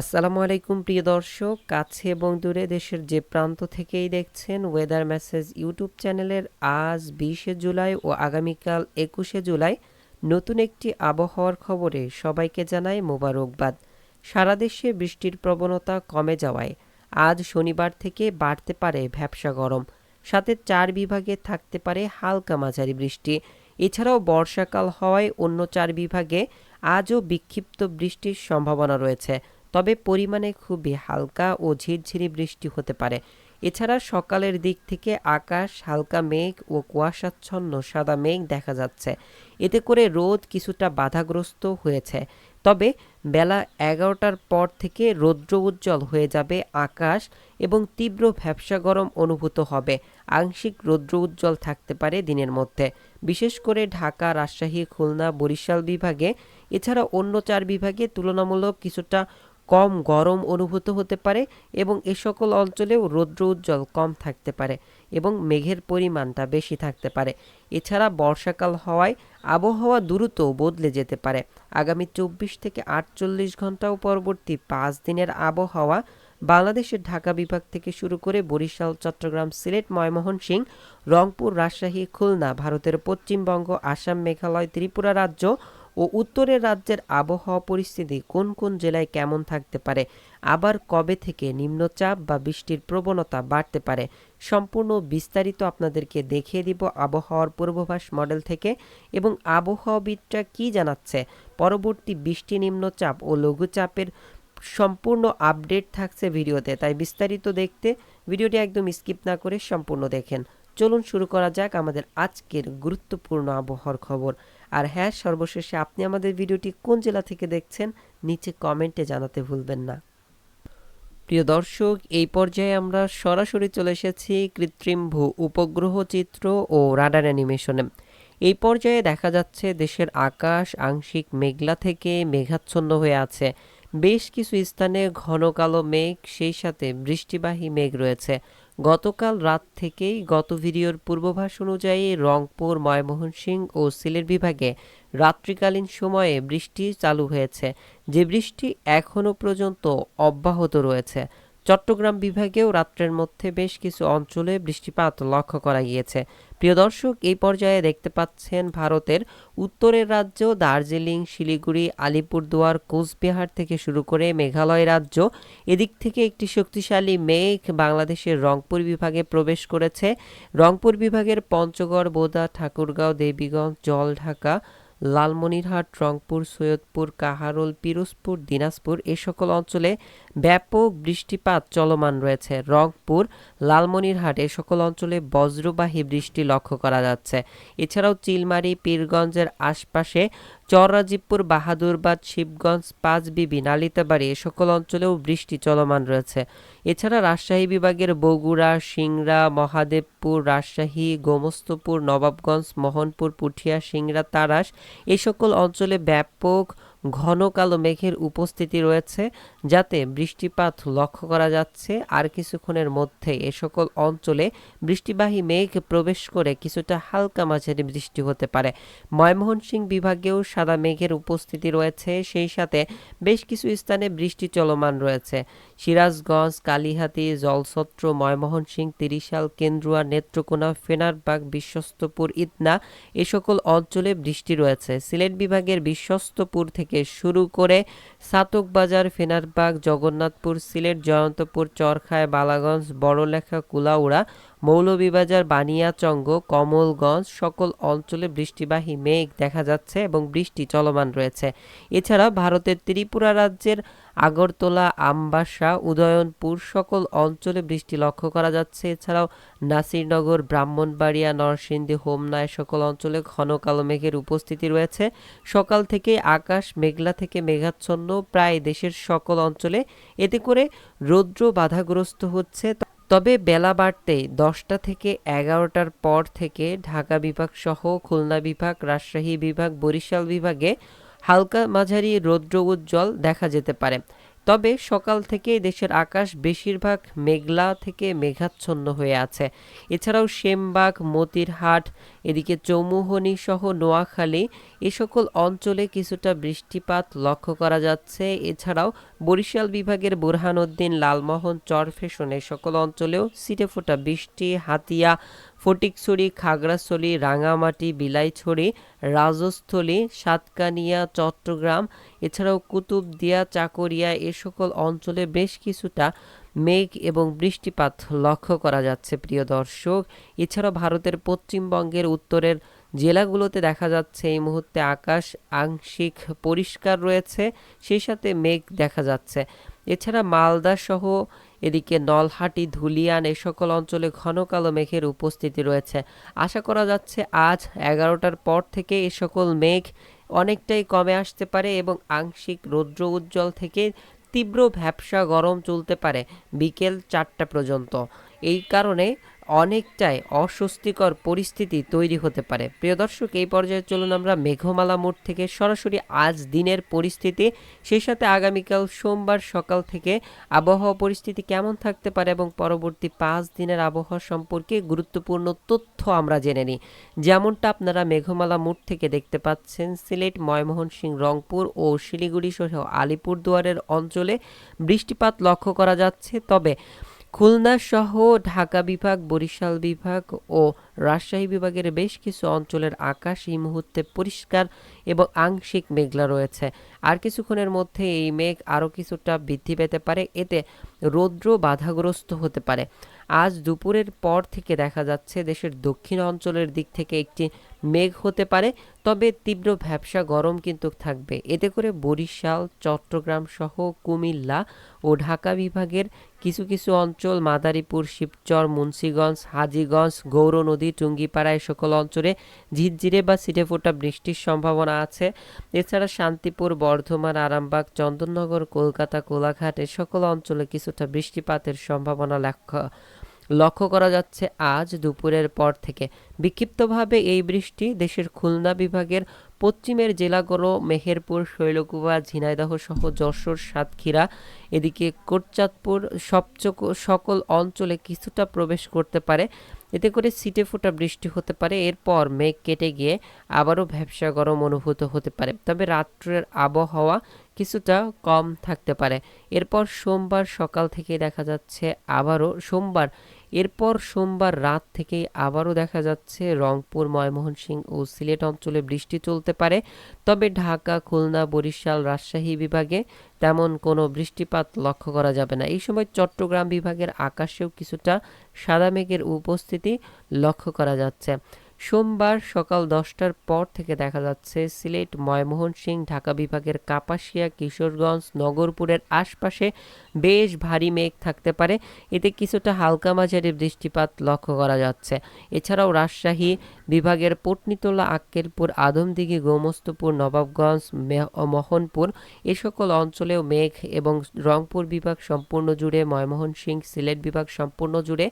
আসসালামু আলাইকুম, প্রিয় দর্শক। কাছে এবং দূরে দেশের যে প্রান্ত থেকেই দেখছেন ওয়েদার মেসেজ ইউটিউব চ্যানেলের আজ বিশে জুলাই ও আগামীকাল একুশে জুলাই নতুন একটি আবহাওয়ার খবরে সবাইকে জানাই মোবারকবাদ। সারা দেশে বৃষ্টির প্রবণতা কমে যাওয়ায় আজ শনিবার থেকে বাড়তে পারে ভ্যাবসা গরম। সাথে চার বিভাগে থাকতে পারে হালকা মাঝারি বৃষ্টি। এছাড়াও বর্ষাকাল হওয়ায় অন্য চার বিভাগে আজও বিক্ষিপ্ত বৃষ্টির সম্ভাবনা রয়েছে। তবে পরিমাণে খুবই হালকা ও ঝিরঝিরি বৃষ্টি হতে পারে। এছাড়া সকালের দিক থেকে আকাশ হালকা মেঘ ও কুয়াশাচ্ছন্ন সাদা মেঘ দেখা যাচ্ছে। এতে করে রোদ কিছুটা বাধাগ্রস্ত হয়েছে। তবে বেলা এগারোটার পর থেকে রৌদ্র উজ্জ্বল হয়ে যাবে আকাশ এবং তীব্র ভ্যাবসা গরম অনুভূত হবে। আংশিক রৌদ্র উজ্জ্বল থাকতে পারে দিনের মধ্যে। বিশেষ করে ঢাকা, রাজশাহী, খুলনা, বরিশাল বিভাগে, এছাড়া অন্য চার বিভাগে তুলনামূলক কিছুটা কম গরম অনুভূত হতে পারে এবং এ সকল অঞ্চলেও রৌদ্র উজ্জ্বল কম থাকতে পারে এবং মেঘের পরিমাণটা বেশি থাকতে পারে। এছাড়া বর্ষাকাল হওয়ায় আবহাওয়া দ্রুত বদলে যেতে পারে। আগামী চব্বিশ থেকে আটচল্লিশ ঘণ্টা ও পরবর্তী পাঁচ দিনের আবহাওয়া বাংলাদেশের ঢাকা বিভাগ থেকে শুরু করে বরিশাল, চট্টগ্রাম, সিলেট ময়মোহনসিংহ রংপুর, রাজশাহী, খুলনা, ভারতের পশ্চিমবঙ্গ, আসাম, মেঘালয়, ত্রিপুরা রাজ্য ও উত্তরের রাজ্যের আবহাওয়া পরিস্থিতি কোন কোন জেলায় কেমন থাকতে পারে, আবার কবে থেকে নিম্নচাপ বা বৃষ্টির প্রবণতা বাড়তে পারে, সম্পূর্ণ বিস্তারিত আপনাদেরকে দেখিয়ে দিব আবহাওয়ার পূর্বাভাস মডেল থেকে এবং আবহাওয়াবিদরা কি জানাচ্ছে। পরবর্তী বৃষ্টি, নিম্নচাপ ও লঘুচাপের সম্পূর্ণ আপডেট থাকছে ভিডিওতে, তাই বিস্তারিত দেখতে ভিডিওটি একদম স্কিপ না করে সম্পূর্ণ দেখেন। চলুন শুরু করা যাক আমাদের আজকের গুরুত্বপূর্ণ আবহাওয়ার খবর। আর হ্যাঁ সর্বশেষে আপনি আমাদের ভিডিওটি কোন জেলা থেকে দেখছেন, নিচে কমেন্টে জানাতে ভুলবেন না। প্রিয় দর্শক, এই পর্যায়ে আমরা সরাসরি চলে এসেছি কৃত্রিম ভূ উপগ্রহ চিত্র ও রাডার অ্যানিমেশনে। এই পর্যায়ে দেখা যাচ্ছে দেশের আকাশ আংশিক মেঘলা থেকে মেঘাচ্ছন্ন হয়ে আছে। বেশ কিছু স্থানে ঘন কালো মেঘ, সেই সাথে বৃষ্টিবাহী মেঘ রয়েছে। গতকাল রাত থেকেই গত ভিডিওর পূর্বভাস অনুযায়ী রংপুর ময়মোহনসিংহ ও সিলেট বিভাগে রাত্রিকালীন সময়ে বৃষ্টি চালু হয়েছে। যে বৃষ্টি এখনও পর্যন্ত অব্যাহত রয়েছে। চট্টগ্রাম বিভাগেও রাত্রের মধ্যে বেশ কিছু অঞ্চলে বৃষ্টিপাত লক্ষ্য করা গিয়েছে। প্রিয় দর্শক, এই পর্যায়ে দেখতে পাচ্ছেন ভারতের উত্তরের রাজ্য দার্জিলিং, শিলিগুড়ি, আলিপুরদুয়ার, কোচবিহার থেকে শুরু করে মেঘালয় রাজ্য। এদিক থেকে একটি শক্তিশালী মেঘ বাংলাদেশের রংপুর বিভাগে প্রবেশ করেছে। রংপুর বিভাগের পঞ্চগড়, বোদা, ঠাকুরগাঁও, দেবীগঞ্জ, জলঢাকা, লালমনিরহাট, রংপুর, সৈয়দপুর, কাহারোল, পিরোজপুর, দিনাজপুর, এ সকল অঞ্চলে ব্যাপক বৃষ্টিপাত চলমান রয়েছে। রংপুর, লালমনিরহাট এ সকল অঞ্চলে বজ্রবাহী বৃষ্টি লক্ষ্য করা যাচ্ছে। এছাড়াও চিলমারি, পীরগঞ্জের আশপাশে চররাজীবপুর, বাহাদুরবাদ, শিবগঞ্জ, পাঁচবিবি, নালিতাবাড়ি এ সকল অঞ্চলেও বৃষ্টি চলমান রয়েছে। এছাড়া রাজশাহী বিভাগের বগুড়া, সিংড়া, মহাদেবপুর, রাজশাহী, গোমস্তপুর, নবাবগঞ্জ, মোহনপুর, পুঠিয়া, সিংড়া, তারাস এ সকল অঞ্চলে ব্যাপক ঘন কালো মেঘের উপস্থিতি রয়েছে যাতে বৃষ্টিপাত লক্ষ্য করা যাচ্ছে। আর কিছুক্ষণের মধ্যে এ সকল অঞ্চলে বৃষ্টিবাহী মেঘ প্রবেশ করে কিছুটা হালকা মাঝারি বৃষ্টি হতে পারে। ময়মোহনসিংহ বিভাগেও সাদা মেঘের উপস্থিতি রয়েছে। সেই সাথে বেশ কিছু স্থানে বৃষ্টি চলমান রয়েছে। সিরাজগঞ্জ, কালিহাতি, জলছত্র ময়মোহনসিংহ তিরিশাল কেন্দ্রুয়া নেত্রকোনা, ফেনারবাগ, বিশ্বস্তপুর, ইতনা এ সকল অঞ্চলে বৃষ্টি রয়েছে। সিলেট বিভাগের বিশ্বস্তপুর থেকে শুরু করে সাতকবাজার, ফেনারবাগ, জগন্নাথপুর, সিলেট, জয়ন্তপুর, চরখায়, বালাগঞ্জ, বড়লেখা, কুলাউড়া, মৌলভীবাজার, বানিয়াচঙ্গ, কমলগঞ্জ সকল অঞ্চলে বৃষ্টিবাহী মেঘ দেখা যাচ্ছে এবং বৃষ্টি চলমান রয়েছে। এছাড়া ভারতের ত্রিপুরা রাজ্যের আগরতলা, আমবাসা, উদয়নপুর সকল অঞ্চলে বৃষ্টি লক্ষ্য করা যাচ্ছে। এছাড়াও নাসিরনগর, ব্রাহ্মণবাড়িয়া, নরসিংদী হোমনা সকল অঞ্চলে ঘন কালো মেঘের উপস্থিতি রয়েছে। সকাল থেকে আকাশ মেঘলা থেকে মেঘাচ্ছন্ন। প্রায় দেশের সকল অঞ্চলে এতে করে রৌদ্র বাধাগ্রস্ত হচ্ছে। তবে বেলা বাড়তে দশটা থেকে এগারোটার পর থেকে ঢাকা বিভাগ সহ খুলনা বিভাগ, রাজশাহী বিভাগ, বরিশাল বিভাগে হালকা মাঝারি রৌদ্র উজ্জ্বল দেখা যেতে পারে। তবে সকাল থেকেই দেশের আকাশ বেশিরভাগ মেঘলা থেকে মেঘাচ্ছন্ন হয়ে আছে। এছাড়াও সেমবাগ, মতিরহাট, এদিকে চৌমুহনী সহ নোয়াখালী এ সকল অঞ্চলে কিছুটা বৃষ্টিপাত লক্ষ্য করা যাচ্ছে। এছাড়াও বরিশাল বিভাগের বুরহানউদ্দিন লালমোহন, চরফেশন এ সকল অঞ্চলেও সিটেফোঁটা বৃষ্টি, হাতিয়া ফটিকছড়ি, খাগড়াছড়ি রাঙামাটি বিলাইছড়ি, রাজস্থলী, সাতকানিয়া, চট্টগ্রাম, এছাড়াও কুতুবদিয়া, চাকরিয়া এ সকল অঞ্চলে বেশ কিছুটা মেঘ এবং বৃষ্টিপাত লক্ষ্য করা যাচ্ছে, প্রিয় দর্শক। এছাড়াও ভারতের পশ্চিমবঙ্গের উত্তরের জেলাগুলোতে দেখা যাচ্ছে এই মুহূর্তে আকাশ আংশিক পরিষ্কার রয়েছে, সেই সাথে মেঘ দেখা যাচ্ছে। এছাড়া মালদা সহ এদিকে নলহাটি, ধুলিয়ান এ সকল অঞ্চলে ঘন কালো মেঘের উপস্থিতি রয়েছে। আশা করা যাচ্ছে আজ এগারোটার পর থেকে এ সকল মেঘ অনেকটাই কমে আসতে পারে এবং আংশিক রৌদ্র উজ্জ্বল থেকে তীব্র ভ্যাপসা গরম চলতে পারে বিকেল চারটা পর্যন্ত। এই কারণে অনেকটাই অস্বস্তিকর পরিস্থিতি তৈরি হতে পারে। প্রিয় দর্শক, এই পর্যায়ে চলুন আমরা মেঘমালা মোড় থেকে সরাসরি আজ দিনের পরিস্থিতি, সেই সাথে আগামীকাল সোমবার সকাল থেকে আবহাওয়া পরিস্থিতি কেমন থাকতে পারে এবং পরবর্তী পাঁচ দিনের আবহাওয়া সম্পর্কে গুরুত্বপূর্ণ তথ্য আমরা জেনে নিই। যেমনটা আপনারা মেঘমালা মোড় থেকে দেখতে পাচ্ছেন, সিলেট, ময়মনসিংহ, রংপুর ও শিলিগুড়ি সহ আলিপুরদুয়ারের অঞ্চলে বৃষ্টিপাত লক্ষ্য করা যাচ্ছে। তবে খুলনা সহ ঢাকা বিভাগ, বরিশাল বিভাগ ও রাজশাহী বিভাগের বেশ কিছু অঞ্চলের আকাশ এই মুহূর্তে পরিষ্কার এবং আংশিক মেঘলা রয়েছে। আর কিছুক্ষণের মধ্যে এই মেঘ আরও কিছুটা বৃদ্ধি পেতে পারে। এতে রৌদ্র বাধাগ্রস্ত হতে পারে। আজ দুপুরের পর থেকে দেখা যাচ্ছে দেশের দক্ষিণ অঞ্চলের দিক থেকে একটি মেঘ হতে পারে, তবে তীব্র ভ্যাবসা গরম কিন্তু থাকবে। এতে করে বরিশাল, চট্টগ্রাম সহ কুমিল্লা ও ঢাকা বিভাগের কিছু কিছু অঞ্চল, মাদারীপুর, শিবচর, মুন্সীগঞ্জ, হাজিগঞ্জ, গৌর নদী টুঙ্গিপাড়া এ সকল অঞ্চলে ঝিরঝিরে বা ছিটেফোঁটা বৃষ্টির সম্ভাবনা আছে। এছাড়া শান্তিপুর, বর্ধমান, আরামবাগ, চন্দননগর, কলকাতা, কোলাঘাট সকল অঞ্চলে কিছুটা বৃষ্টিপাতের সম্ভাবনা লক্ষ্য। লক্ষ্য করা যাচ্ছে আজ দুপুরের পর থেকে। বিক্ষিপ্তভাবে এই বৃষ্টি দেশের খুলনা বিভাগের পশ্চিমের জেলাগুলো, মেহেরপুর শৈলকুপা ঝিনাইদহ সহ যশোর, সাতক্ষীরা, এদিকে কোটচাঁদপুর সবচক, সকল অঞ্চলে কিছুটা প্রবেশ করতে পারে। এতে করে সিটে ফোটা বৃষ্টি হতে পারে। এরপর মেঘ কেটে গিয়ে আবারও ভ্যাবসা গরম অনুভূত হতে পারে। তবে রাত্রের আবহাওয়া কিছুটা কম থাকতে পারে। এরপর সোমবার সকাল থেকে দেখা যাচ্ছে আবারও সোমবার এরপর সোমবার রাত থেকেই আবারও দেখা যাচ্ছে, রংপুর, ময়মনসিংহ ও সিলেট অঞ্চলে বৃষ্টি চলতে পারে। তবে ঢাকা, খুলনা, বরিশাল, রাজশাহী বিভাগে তেমন কোনো বৃষ্টিপাত লক্ষ্য করা যাবে না। এই সময় চট্টগ্রাম বিভাগের আকাশেও কিছুটা সাদা মেঘের উপস্থিতি লক্ষ্য করা যাচ্ছে। সোমবার সকাল দশটার পর থেকে দেখা যাচ্ছে, সিলেট, ময়মনসিংহ, ঢাকা বিভাগের কাপাসিয়া, কিশোরগঞ্জ, নগরপুরের আশপাশে বেশ ভারী মেঘ থাকতে পারে। এতে কিছুটা হালকা মাঝারি বৃষ্টিপাত লক্ষ্য করা যাচ্ছে। এছাড়াও রাজশাহী বিভাগের পটনিতলা, আক্কেলপুর, আদমদিঘি, গোমস্তপুর, নবাবগঞ্জ মোহনপুর এ সকল অঞ্চলেও মেঘ এবং রংপুর বিভাগ সম্পূর্ণ জুড়ে, ময়মনসিংহ, সিলেট বিভাগ সম্পূর্ণ জুড়ে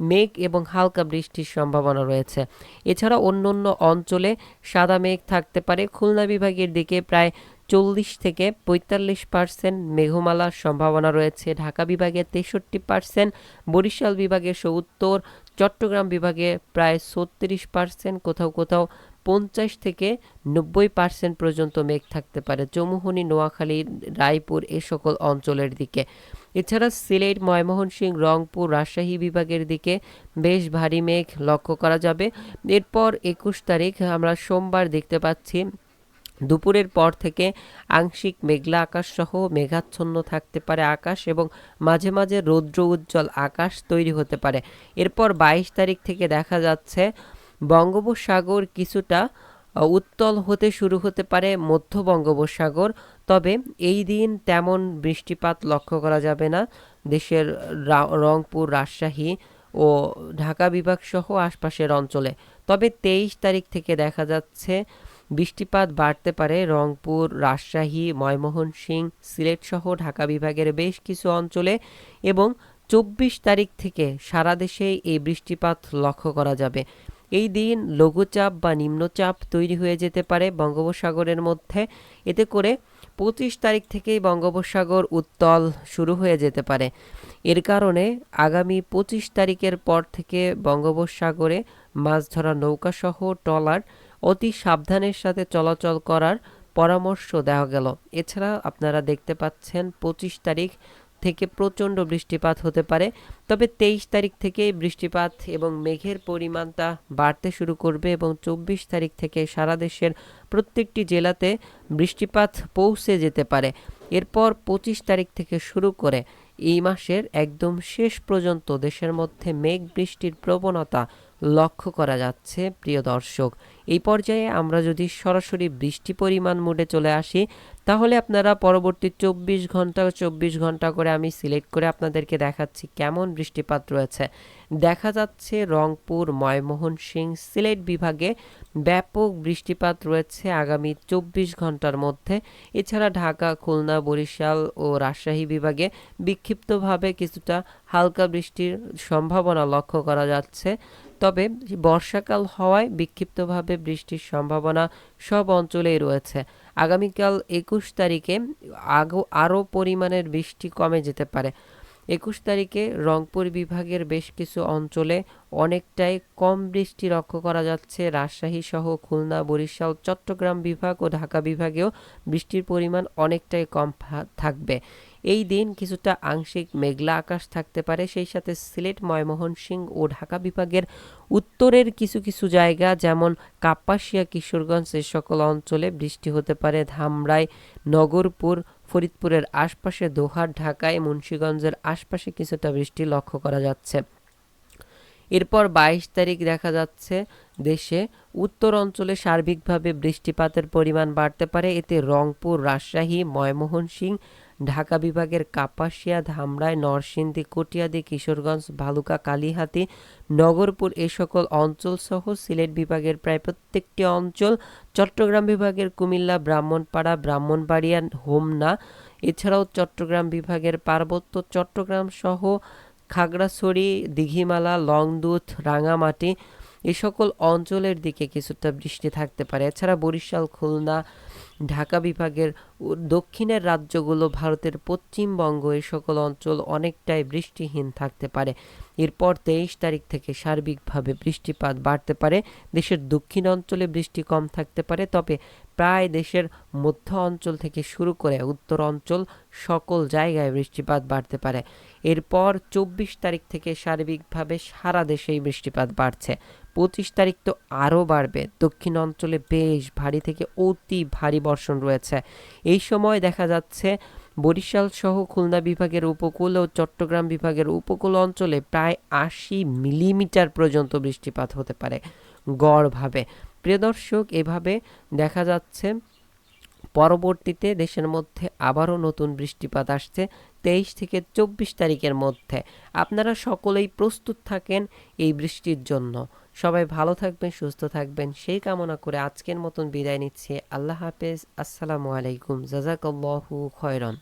মেঘ এবং হালকা বৃষ্টির সম্ভাবনা রয়েছে। এছাড়া অন্য অন্য অঞ্চলে সাদা মেঘ থাকতে পারে। খুলনা বিভাগের দিকে প্রায় চল্লিশ থেকে পঁয়তাল্লিশ পার্সেন্ট মেঘমালার সম্ভাবনা রয়েছে। ঢাকা বিভাগে তেষট্টি পার্সেন্ট, বরিশাল বিভাগে সত্তর, চট্টগ্রাম বিভাগে প্রায় ছত্রিশ পার্সেন্ট, কোথাও কোথাও পঞ্চাশ থেকে নব্বই পার্সেন্ট পর্যন্ত মেঘ থাকতে পারে। চৌমুহনী নোয়াখালী, রায়পুর এ সকল অঞ্চলের দিকে। এছাড়া সিলেট ময়মনসিংহ রংপুর, রাজশাহী বিভাগের দিকে বেশ ভারী মেঘ লক্ষ্য করা যাবে। এরপর একুশ তারিখ আমরা সোমবার দেখতে পাচ্ছি, দুপুরের পর থেকে আংশিক মেঘলা আকাশ সহ মেঘাচ্ছন্ন থাকতে পারে আকাশ এবং মাঝে মাঝে রৌদ্র উজ্জ্বল আকাশ তৈরি হতে পারে। এরপর বাইশ তারিখ থেকে দেখা যাচ্ছে বঙ্গোপসাগর কিছুটা উত্তল হতে শুরু হতে পারে মধ্য বঙ্গোপসাগর। তবে এই দিন তেমন বৃষ্টিপাত লক্ষ্য করা যাবে না। দেশের রংপুর, রাজশাহী ও ঢাকা বিভাগ সহ আশপাশের অঞ্চলে। তবে তেইশ তারিখ থেকে দেখা যাচ্ছে বৃষ্টিপাত বাড়তে পারে। রংপুর, রাজশাহী, ময়মনসিংহ, সিলেট সহ ঢাকা বিভাগের বেশ কিছু অঞ্চলে এবং চব্বিশ তারিখ থেকে সারা দেশে এই বৃষ্টিপাত লক্ষ্য করা যাবে। এই দিন লঘুচাপ বা নিম্নচাপ তৈরি হয়ে যেতে পারে বঙ্গোপসাগরের মধ্যে। এতে করে পঁচিশ তারিখ থেকেই বঙ্গোপসাগর উত্তল শুরু হয়ে যেতে পারে। এর কারণে আগামী পঁচিশ তারিখের পর থেকে বঙ্গোপসাগরে মাছ ধরা নৌকাসহ ট্রলার অতি সাবধানের সাথে চলাচল করার পরামর্শ দেওয়া গেল। এছাড়া আপনারা দেখতে পাচ্ছেন পঁচিশ তারিখ থেকে প্রচণ্ড বৃষ্টিপাত হতে পারে। তবে তেইশ তারিখ থেকেই বৃষ্টিপাত এবং মেঘের পরিমাণটা বাড়তে শুরু করবে এবং চব্বিশ তারিখ থেকে সারা দেশের প্রত্যেকটি জেলাতে বৃষ্টিপাত পৌঁছে যেতে পারে। এরপর পঁচিশ তারিখ থেকে শুরু করে এই মাসের একদম শেষ পর্যন্ত দেশের মধ্যে মেঘ বৃষ্টির প্রবণতা লক্ষ্য করা যাচ্ছে, প্রিয় দর্শক। এই পর্যায়ে আমরা যদি সরাসরি বৃষ্টি পরিমাণ মোডে চলে আসি, তাহলে আপনারা পরবর্তী চব্বিশ ঘণ্টা চব্বিশ ঘণ্টা করে আমি সিলেক্ট করে আপনাদেরকে দেখাচ্ছি কেমন বৃষ্টিপাত রয়েছে। দেখা যাচ্ছে রংপুর, ময়মোহন সিং সিলেট বিভাগে ব্যাপক বৃষ্টিপাত রয়েছে আগামী চব্বিশ ঘণ্টার মধ্যে। এছাড়া ঢাকা, খুলনা, বরিশাল ও রাজশাহী বিভাগে বিক্ষিপ্তভাবে কিছুটা হালকা বৃষ্টির সম্ভাবনা লক্ষ্য করা যাচ্ছে। তবে বর্ষাকাল হওয়ায় বিক্ষিপ্তভাবে বৃষ্টির সম্ভাবনা সব অঞ্চলেই রয়েছে। আগামীকাল একুশ তারিখে আগো, আরও পরিমাণের বৃষ্টি কমে যেতে পারে। একুশ তারিখে রংপুর বিভাগের বেশ কিছু অঞ্চলে অনেকটাই কম বৃষ্টি লক্ষ্য করা যাচ্ছে। রাজশাহী সহ খুলনা, বরিশাল, চট্টগ্রাম বিভাগ ও ঢাকা বিভাগেও বৃষ্টির পরিমাণ অনেকটাই কম থাকবে। এই দিন কিছুটা আংশিক মেঘলা আকাশ থাকতে পারে, সেই সাথে সিলেট ময়মোহনসিংহ ও ঢাকা বিভাগের উত্তরের কিছু কিছু জায়গা যেমন কাপাসিয়া, কিশোরগঞ্জ এ সকল অঞ্চলে বৃষ্টি হতে পারে। ধামরাই, নগরপুর, ফরিদপুরের আশপাশে দোহার, ঢাকায় মুন্সীগঞ্জের আশপাশে কিছুটা বৃষ্টি লক্ষ্য করা যাচ্ছে। এরপর বাইশ তারিখ দেখা যাচ্ছে দেশে উত্তর অঞ্চলে সার্বিকভাবে বৃষ্টিপাতের পরিমাণ বাড়তে পারে। এতে রংপুর, রাজশাহী ময়মোহনসিংহ ঢাকা বিভাগের কাপাসিয়া, ধামরাই, নরসিংদী, কটিয়াদি, কিশোরগঞ্জ, ভালুকা, কালীহাতি, নগরপুর এ সকল অঞ্চল সহ সিলেট বিভাগের প্রায় প্রত্যেকটি অঞ্চল, চট্টগ্রাম বিভাগের কুমিল্লা, ব্রাহ্মণপাড়া, ব্রাহ্মণবাড়িয়া, হোমনা, এছাড়াও চট্টগ্রাম বিভাগের পার্বত্য চট্টগ্রাম সহ খাগড়াছড়ি, দিঘিমালা, লংদুত, রাঙামাটি এ সকল অঞ্চলের দিকে কিছুটা বৃষ্টি থাকতে পারে। এছাড়া বরিশাল, খুলনা ঢাকা বিভাগের দক্ষিণের রাজ্যগুলো ভারতের পশ্চিমবঙ্গ এই সকল অঞ্চল অনেকটাই বৃষ্টিহীন থাকতে পারে। এরপর তেইশ তারিখ থেকে সার্বিকভাবে বৃষ্টিপাত বাড়তে পারে। দেশের দক্ষিণ অঞ্চলে বৃষ্টি কম থাকতে পারে, তবে প্রায় দেশের মধ্য অঞ্চল থেকে শুরু করে উত্তর অঞ্চল সকল জায়গায় বৃষ্টিপাত বাড়তে পারে। এরপর চব্বিশ তারিখ থেকে সার্বিকভাবে সারা দেশেই বৃষ্টিপাত বাড়ছে। পঁচিশ তারিখ তো আরও বাড়বে। দক্ষিণ অঞ্চলে বেশ ভারী থেকে অতি ভারী বর্ষণ রয়েছে। এই সময় দেখা যাচ্ছে বরিশাল সহ খুলনা বিভাগের উপকূল ও চট্টগ্রাম বিভাগের উপকূল অঞ্চলে প্রায় আশি মিলিমিটার পর্যন্ত বৃষ্টিপাত হতে পারে, গড়ভাবে। প্রিয় দর্শক, এভাবে দেখা যাচ্ছে পরবর্তীতে দেশের মধ্যে আবারও নতুন বৃষ্টিপাত আসছে তেইশ থেকে চব্বিশ তারিখের মধ্যে। আপনারা সকলেই প্রস্তুত থাকেন এই বৃষ্টির জন্য। সবাই ভালো থাকবেন, সুস্থ থাকবেন। সেই কামনা করে আজকের মতন বিদায় নিচ্ছে। আল্লাহ হাফেজ। আসসালামু আলাইকুম। জাজাকাল্লাহু খয়রন।